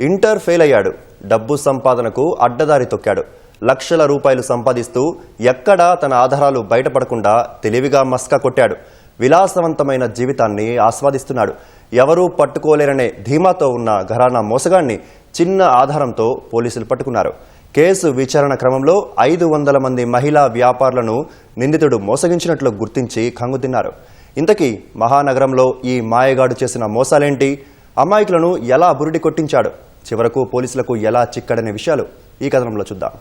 Inter fail అయ్యాడు. డబ్బు సంపాదనకు అడ్డదారి తొక్కాడు. లక్షల రూపాయలు సంపాదిస్తూ ఎక్కడా తన ఆధారాలు బయటపడకుండా తెలివిగా మస్కా కొట్టాడు. విలాసవంతమైన జీవితాన్ని ఆస్వాదిస్తున్నాడు. ఎవరూ పట్టుకోలేరనే ధీమాతో ఉన్న ఘరానా మోసగాన్ని చిన్న ఆధారంతో పోలీసులు పట్టుకున్నారు. కేసు విచారణ క్రమంలో ఐదు వందల మంది మహిళా వ్యాపారులను నిందితుడు మోసగించినట్లు గుర్తించి కంగుతిన్నారు ఇంతకీ మహానగరంలో ఈ మాయగాడు చేసిన మోసాలేంటి? అమాయకులను ఎలా బురిడి కొట్టించాడు? చివరకు పోలీసులకు ఎలా చిక్కడనే విషయాలు ఈ కథనంలో చూద్దాం.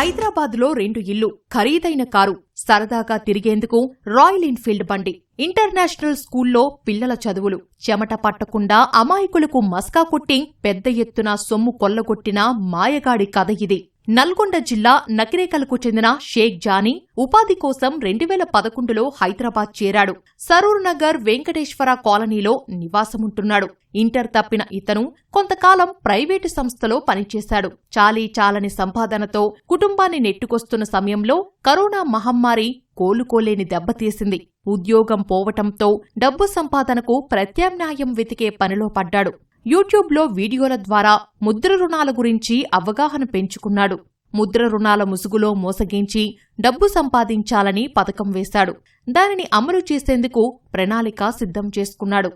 హైదరాబాద్లో రెండు ఇల్లు ఖరీదైన కారు సరదాగా తిరిగేందుకు రాయల్ ఎన్ఫీల్డ్ బండి ఇంటర్నేషనల్ స్కూల్లో పిల్లల చదువులు. చెమట పట్టకుండా అమాయకులకు మస్కా కొట్టి పెద్ద ఎత్తున సొమ్ము కొల్లగొట్టిన మాయగాడి కథ ఇది. నల్గొండ జిల్లా నకిరేకలకు చెందిన షేక్ జానీ ఉపాధి కోసం రెండు వేల పదకొండులో హైదరాబాద్ చేరాడు. సరూర్ నగర్ వెంకటేశ్వర కాలనీలో నివాసముంటున్నాడు. ఇంటర్ తప్పిన ఇతను కొంతకాలం ప్రైవేటు సంస్థలో పనిచేశాడు. చాలీ చాలని సంపాదనతో కుటుంబాన్ని నెట్టుకొస్తున్న సమయంలో కరోనా మహమ్మారి కోలుకోలేని దెబ్బతీసింది ఉద్యోగం పోవటంతో డబ్బు సంపాదనకు ప్రత్యామ్నాయం వెతికే పనిలో పడ్డాడు. యూట్యూబ్లో వీడియోల ద్వారా ముద్ర రుణాల గురించి అవగాహన పెంచుకున్నాడు. ముద్ర రుణాల ముసుగులో మోసగించి డబ్బు సంపాదించాలని పథకం వేశాడు. దానిని అమలు చేసేందుకు ప్రణాళిక సిద్ధం చేసుకున్నాడు.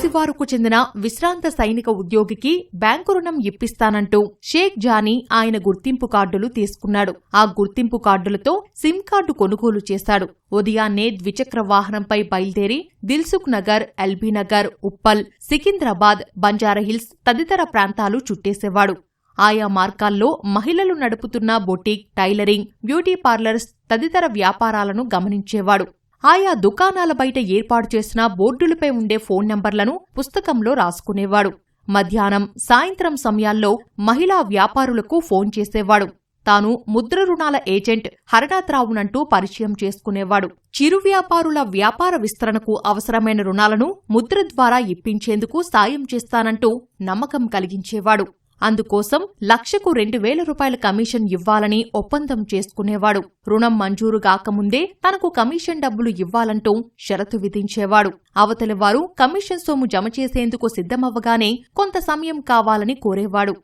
నగర చెందిన విశ్రాంత సైనిక ఉద్యోగికి బ్యాంకు రుణం ఇప్పిస్తానంటూ షేక్ జానీ ఆయన గుర్తింపు కార్డులు తీసుకున్నాడు. ఆ గుర్తింపు కార్డులతో సిమ్ కార్డు కొనుగోలు చేశాడు. ఉదయాన్నే ద్విచక్ర వాహనంపై బయలుదేరి దిల్సుఖ్ నగర్ ఎల్బీ నగర్ ఉప్పల్ సికింద్రాబాద్ బంజారాహిల్స్ తదితర ప్రాంతాలు చుట్టేసేవాడు. ఆయా మార్గాల్లో మహిళలు నడుపుతున్న బొటిక్ టైలరింగ్ బ్యూటీ పార్లర్స్ తదితర వ్యాపారాలను గమనించేవాడు. ఆయా దుకాణాల బయట ఏర్పాటు చేసిన బోర్డులపై ఉండే ఫోన్ నంబర్లను పుస్తకంలో రాసుకునేవాడు. మధ్యాహ్నం సాయంత్రం సమయాల్లో మహిళా వ్యాపారులకు ఫోన్ చేసేవాడు. తాను ముద్ర రుణాల ఏజెంట్ హరనాథరావునంటూ పరిచయం చేసుకునేవాడు. చిరు వ్యాపారుల వ్యాపార విస్తరణకు అవసరమైన రుణాలను ముద్ర ద్వారా ఇప్పించేందుకు సాయం చేస్తానంటూ నమ్మకం కలిగించేవాడు. అందుకోసం లక్షకు రెండు వేల రూపాయల కమిషన్ ఇవ్వాలని ఒప్పందం చేసుకునేవాడు. రుణం మంజూరు కాకముందే తనకు కమిషన్ డబ్బులు ఇవ్వాలంటూ షరతు విధించేవాడు. అవతలి వారు కమిషన్ సొమ్ము జమ చేసేందుకు సిద్ధమవ్వగానే కొంత సమయం కావాలని కోరేవాడు.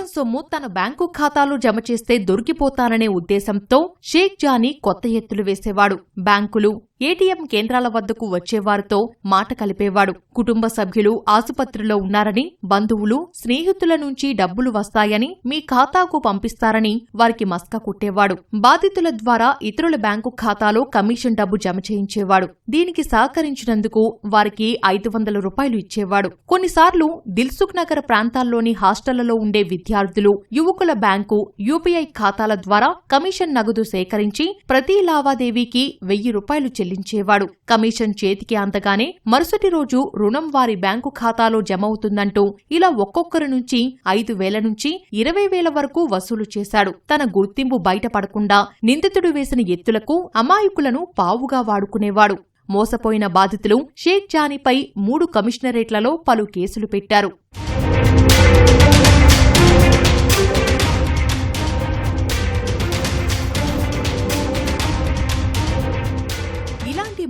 కమిషన్ సొమ్ము తన బ్యాంకు ఖాతాలో జమ చేస్తే దొరికిపోతాననే ఉద్దేశంతో షేక్ జానీ కొత్త ఎత్తులు వేసేవాడు. బ్యాంకులు ఏటీఎం కేంద్రాల వద్దకు వచ్చేవారితో మాట కలిపేవాడు. కుటుంబ సభ్యులు ఆసుపత్రిలో ఉన్నారని బంధువులు స్నేహితుల నుంచి డబ్బులు వస్తాయని మీ ఖాతాకు పంపిస్తారని వారికి మస్క కుట్టేవాడు. బాధితుల ద్వారా ఇతరుల బ్యాంకు ఖాతాలో కమిషన్ డబ్బు జమ చేయించేవాడు. దీనికి సహకరించినందుకు వారికి ఐదు వందల రూపాయలు ఇచ్చేవాడు. కొన్నిసార్లు దిల్సుఖ్ నగర్ ప్రాంతాల్లోని హాస్టళ్ళలో ఉండే విద్యార్థులు యువకుల బ్యాంకు యూపీఐ ఖాతాల ద్వారా కమిషన్ నగదు సేకరించి ప్రతి లావాదేవీకి వెయ్యి రూపాయలు చెల్లి చెల్లించేవాడు. కమిషన్ చేతికి అందగానే మరుసటి రోజు రుణం వారి బ్యాంకు ఖాతాలో జమవుతుందంటూ ఇలా ఒక్కొక్కరి నుంచి ఐదు వేల నుంచి ఇరవై వేల వరకు వసూలు చేశాడు. తన గుర్తింపు బయటపడకుండా నిందితుడు వేసిన ఎత్తులకు అమాయకులను పావుగా వాడుకునేవాడు. మోసపోయిన బాధితులు షేక్ జానీపై మూడు కమిషనరేట్లలో పలు కేసులు పెట్టారు.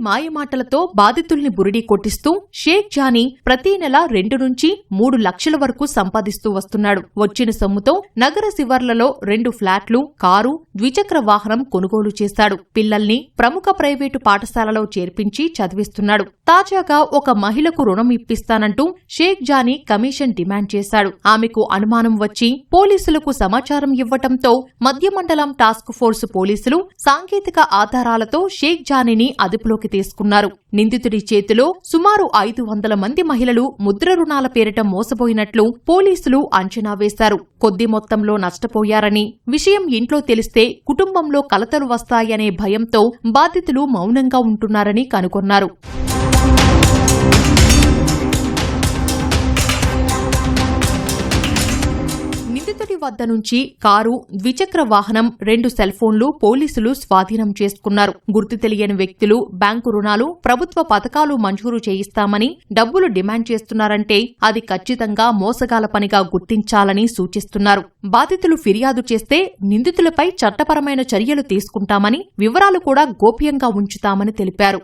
మాయమాటలతో బాధితుల్ని బురిడీ కొట్టిస్తూ షేక్ జానీ ప్రతి నెల రెండు నుంచి మూడు లక్షల వరకు సంపాదిస్తూ వస్తున్నాడు. వచ్చిన సొమ్ముతో నగర శివర్లలో రెండు ఫ్లాట్లు కారు ద్విచక్ర వాహనం కొనుగోలు చేశాడు పిల్లల్ని ప్రముఖ ప్రైవేటు పాఠశాలలో చేర్పించి చదివిస్తున్నాడు. తాజాగా ఒక మహిళకు రుణం ఇప్పిస్తానంటూ షేక్ జానీ కమిషన్ డిమాండ్ చేశాడు. ఆమెకు అనుమానం వచ్చి పోలీసులకు సమాచారం ఇవ్వటంతో మధ్యమండలం టాస్క్ ఫోర్స్ పోలీసులు సాంకేతిక ఆధారాలతో షేక్ జానీని అదుపులోకి తీసుకున్నారు. నిందితుడి చేతిలో సుమారు ఐదు వందల మంది మహిళలు ముద్ర రుణాల పేరిట మోసపోయినట్లు పోలీసులు అంచనా వేశారు. కొద్ది మొత్తంలో నష్టపోయారని విషయం ఇంట్లో తెలిస్తే కుటుంబంలో కలతలు వస్తాయనే భయంతో బాధితులు మౌనంగా ఉంటున్నారని కనుగొన్నారు. వద్ద నుంచి కారు ద్విచక్ర వాహనం రెండు సెల్ ఫోన్లు పోలీసులు స్వాధీనం చేసుకున్నారు. గుర్తు తెలియని వ్యక్తులు బ్యాంకు రుణాలు ప్రభుత్వ పథకాలు మంజూరు చేయిస్తామని డబ్బులు డిమాండ్ చేస్తున్నారంటే అది ఖచ్చితంగా మోసగాల పనిగా గుర్తించాలని సూచిస్తున్నారు. బాధితులు ఫిర్యాదు చేస్తే నిందితులపై చట్టపరమైన చర్యలు తీసుకుంటామని వివరాలు కూడా గోప్యంగా ఉంచుతామని తెలిపారు.